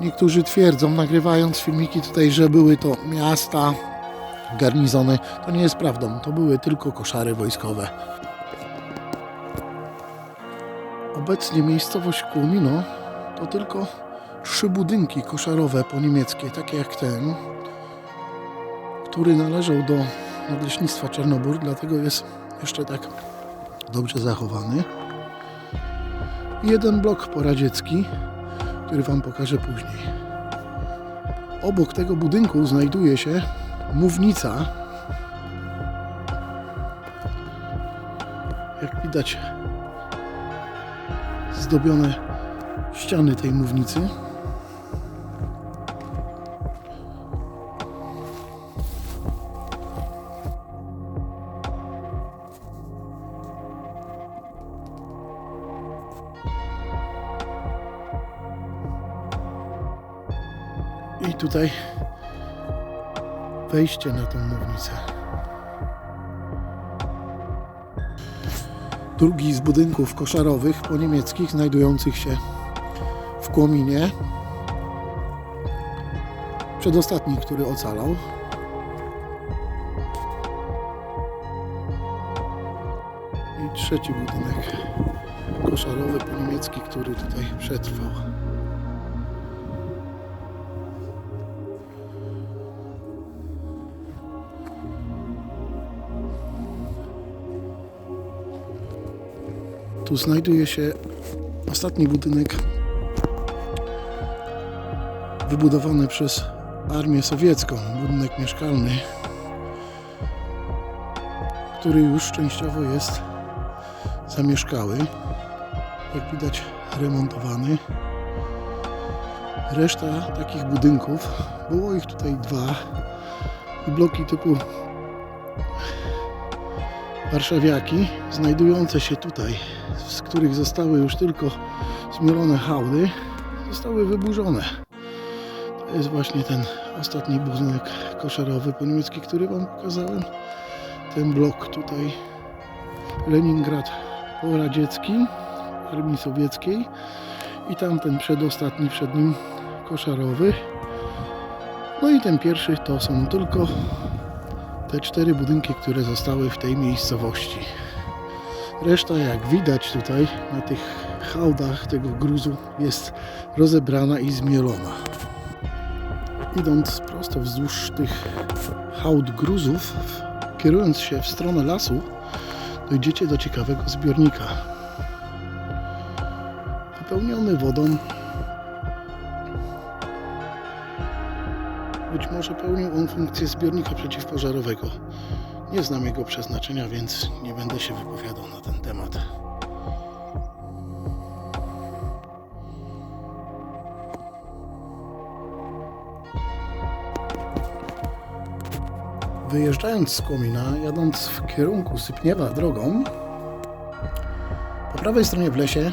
niektórzy twierdzą, nagrywając filmiki tutaj, że były to miasta, garnizony. To nie jest prawdą. To były tylko koszary wojskowe. Obecnie miejscowość Kłomino to tylko trzy budynki koszarowe po niemieckie, takie jak ten, który należał do Nadleśnictwa Czarnobór, dlatego jest jeszcze tak dobrze zachowany. Jeden blok poradziecki, który Wam pokażę później. Obok tego budynku znajduje się mównica. Jak widać, zdobione ściany tej mównicy. I tutaj wejście na tą mównicę. Drugi z budynków koszarowych po niemieckich znajdujących się w Kłominie. Przedostatni, który ocalał. I trzeci budynek koszarowy po niemiecki, który tutaj przetrwał. Tu znajduje się ostatni budynek wybudowany przez armię sowiecką, budynek mieszkalny, który już częściowo jest zamieszkały. Jak widać, remontowany. Reszta takich budynków, było ich tutaj dwa, i bloki typu warszawiaki, znajdujące się tutaj, z których zostały już tylko zmielone hałdy, zostały wyburzone. To jest właśnie ten ostatni budynek koszarowy po niemiecki, który Wam pokazałem. Ten blok tutaj, Leningrad poradziecki, armii sowieckiej i tamten przedostatni przed nim koszarowy. No i ten pierwszy to są tylko te cztery budynki, które zostały w tej miejscowości. Reszta, jak widać tutaj na tych hałdach tego gruzu, jest rozebrana i zmielona. Idąc prosto wzdłuż tych hałd gruzów, kierując się w stronę lasu, dojdziecie do ciekawego zbiornika. Wypełniony wodą. Być może pełnił on funkcję zbiornika przeciwpożarowego. Nie znam jego przeznaczenia, więc nie będę się wypowiadał na ten temat. Wyjeżdżając z Komina, jadąc w kierunku Sypniewa drogą, po prawej stronie w lesie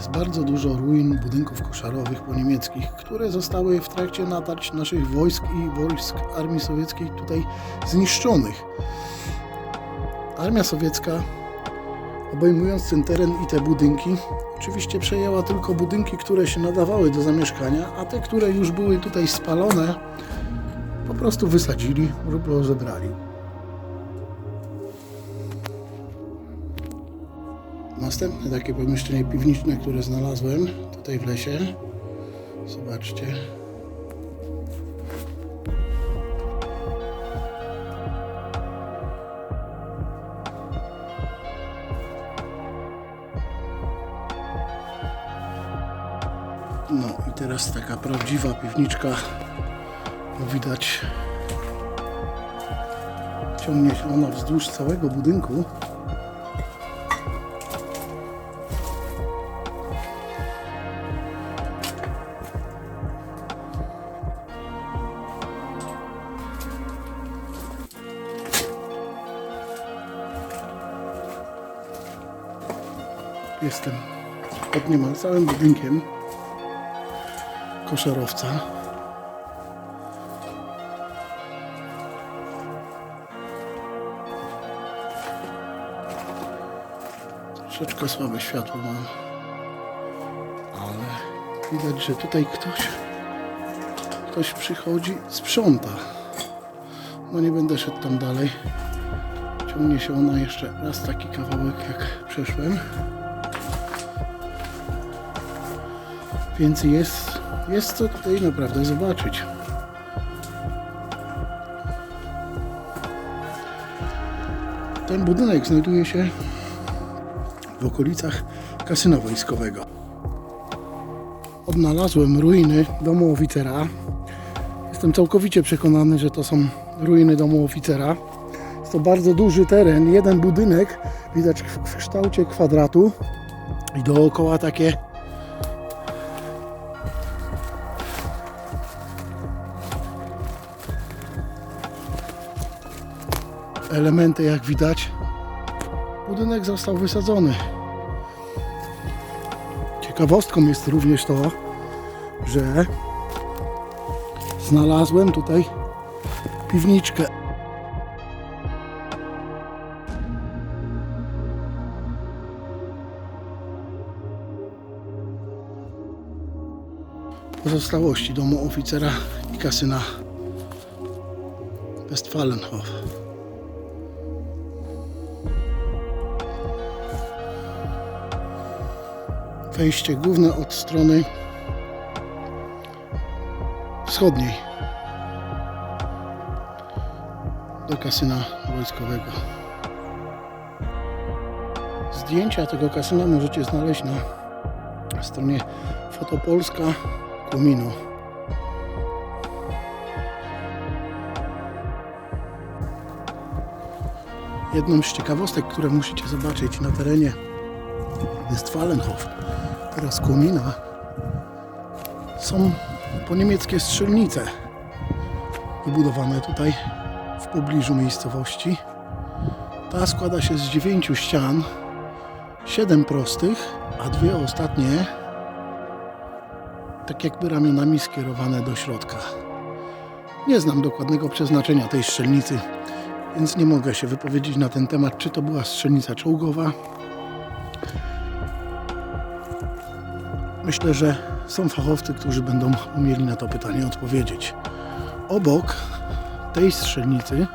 jest bardzo dużo ruin budynków koszarowych po niemieckich, które zostały w trakcie natarć naszych wojsk i wojsk armii sowieckiej tutaj zniszczonych. Armia sowiecka, obejmując ten teren i te budynki, oczywiście przejęła tylko budynki, które się nadawały do zamieszkania, a te, które już były tutaj spalone, po prostu wysadzili lub rozebrali. Następne takie pomieszczenie piwniczne, które znalazłem tutaj w lesie. Zobaczcie. No i teraz taka prawdziwa piwniczka. Widać ciągnie się ona wzdłuż całego budynku. Jestem pod niemal całym budynkiem koszarowca. Troszeczkę słabe światło mam, ale widać, że tutaj ktoś ktoś przychodzi, sprząta. No nie będę szedł tam dalej. Ciągnie się ona jeszcze raz taki kawałek jak przeszłem. Więc jest, jest co tutaj naprawdę zobaczyć. Ten budynek znajduje się w okolicach kasyna wojskowego. Odnalazłem ruiny domu oficera. Jestem całkowicie przekonany, że to są ruiny domu oficera. Jest to bardzo duży teren, jeden budynek, widać w kształcie kwadratu i dookoła takie elementy, jak widać. Budynek został wysadzony. Ciekawostką jest również to, że znalazłem tutaj piwniczkę. Pozostałości domu oficera i kasyna Westfalenhof. Wejście główne od strony wschodniej do kasyna wojskowego. Zdjęcia tego kasyna możecie znaleźć na stronie Fotopolska Kumino. Jedną z ciekawostek, które musicie zobaczyć na terenie Westfalenhof, teraz Kumina, są poniemieckie strzelnice wybudowane tutaj w pobliżu miejscowości. Ta składa się z dziewięciu ścian, siedem prostych, a dwie ostatnie tak jakby ramionami skierowane do środka. Nie znam dokładnego przeznaczenia tej strzelnicy, więc nie mogę się wypowiedzieć na ten temat, czy to była strzelnica czołgowa. Myślę, że są fachowcy, którzy będą umieli na to pytanie odpowiedzieć. Obok tej strzelnicy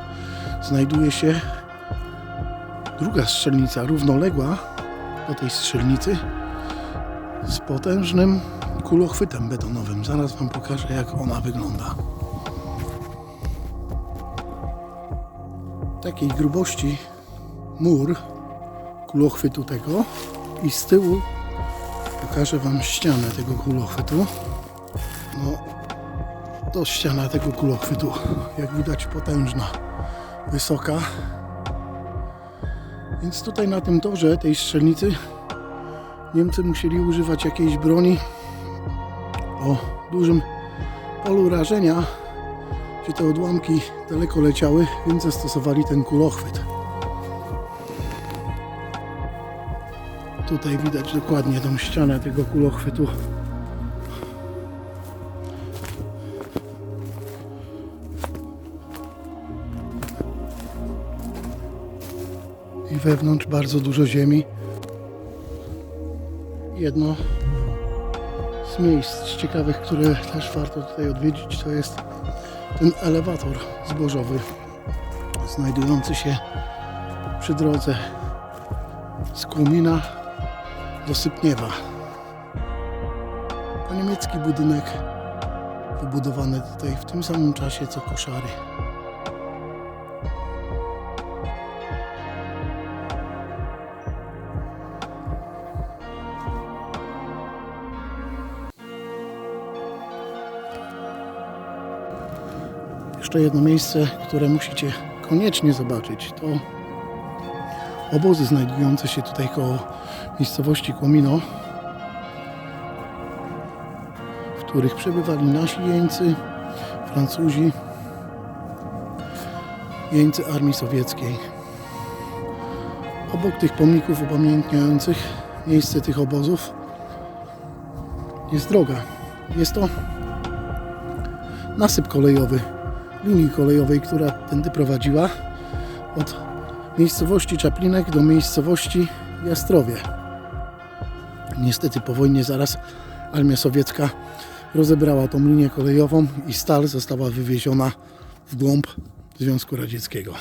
znajduje się druga strzelnica równoległa do tej strzelnicy z potężnym kulochwytem betonowym. Zaraz Wam pokażę, jak ona wygląda. Takiej grubości mur kulochwytu tego i z tyłu pokażę Wam ścianę tego kulochwytu. No, to ściana tego kulochwytu, jak widać potężna, wysoka. Więc tutaj na tym torze tej strzelnicy Niemcy musieli używać jakiejś broni o dużym polu rażenia, gdzie te odłamki daleko leciały, więc zastosowali ten kulochwyt. Tutaj widać dokładnie tą ścianę tego kulochwytu. I wewnątrz bardzo dużo ziemi. Jedno z miejsc ciekawych, które też warto tutaj odwiedzić, to jest ten elewator zbożowy znajdujący się przy drodze z Kłumina do Sypniewa. To niemiecki budynek wybudowany tutaj w tym samym czasie co koszary. Jeszcze jedno miejsce, które musicie koniecznie zobaczyć, to obozy znajdujące się tutaj koło miejscowości Kłomino, w których przebywali nasi jeńcy, Francuzi, jeńcy armii sowieckiej. Obok tych pomników upamiętniających miejsce tych obozów jest droga. Jest to nasyp kolejowy linii kolejowej, która tędy prowadziła od miejscowości Czaplinek do miejscowości Jastrowie. Niestety po wojnie zaraz armia sowiecka rozebrała tą linię kolejową i stal została wywieziona w głąb Związku Radzieckiego.